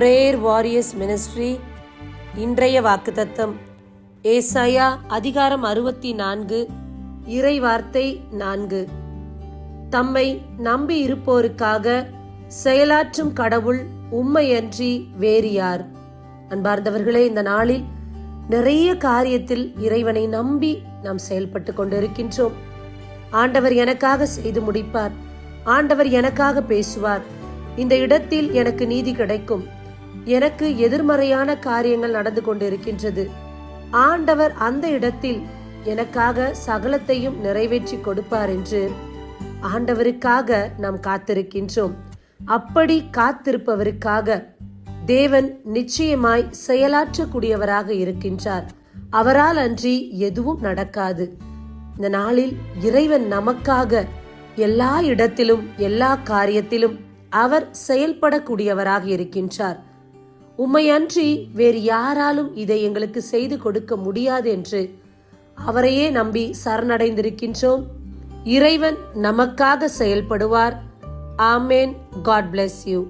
Warriors ministry இன்றைய வாக்குத்தத்தம். ஏசாயா அதிகாரம் அறுபத்தி நான்கு இறை வார்த்தை நான்கு. தம்மை நம்பி இருப்போருக்காக செயலாற்றும் கடவுள் உம்மையன்றி வேறு யார்? அன்பார்ந்தவர்களே இந்த நாளில் நிறைய காரியத்தில் இறைவனை நம்பி நாம் செயல்பட்டு கொண்டிருக்கின்றோம். ஆண்டவர் எனக்காக செய்து முடிப்பார். ஆண்டவர் எனக்காக பேசுவார். இந்த இடத்தில் எனக்கு நீதி கிடைக்கும். எனக்கு எதிர்மறையான காரியங்கள் நடந்து கொண்டிருக்கின்றது. ஆண்டவர் அந்த இடத்தில் எனக்காக சகலத்தையும் நிறைவேற்றி கொடுப்பார் என்று ஆண்டவருக்காக நாம் காத்திருக்கின்றோம். அப்படி காத்திருப்பவருக்காக தேவன் நிச்சயமாய் செயலாற்றக்கூடியவராக இருக்கின்றார். அவரால் அன்றி எதுவும் நடக்காது. இந்த நாளில் இறைவன் நமக்காக எல்லா இடத்திலும் எல்லா காரியத்திலும் அவர் செயல்படக்கூடியவராக இருக்கின்றார். உம்மை அன்றி வேறு யாராலும் இதை எங்களுக்கு செய்து கொடுக்க முடியாது என்று அவரையே நம்பி சரணடைந்திருக்கின்றோம். இறைவன் நமக்காக செயல்படுவார். ஆமேன். God bless you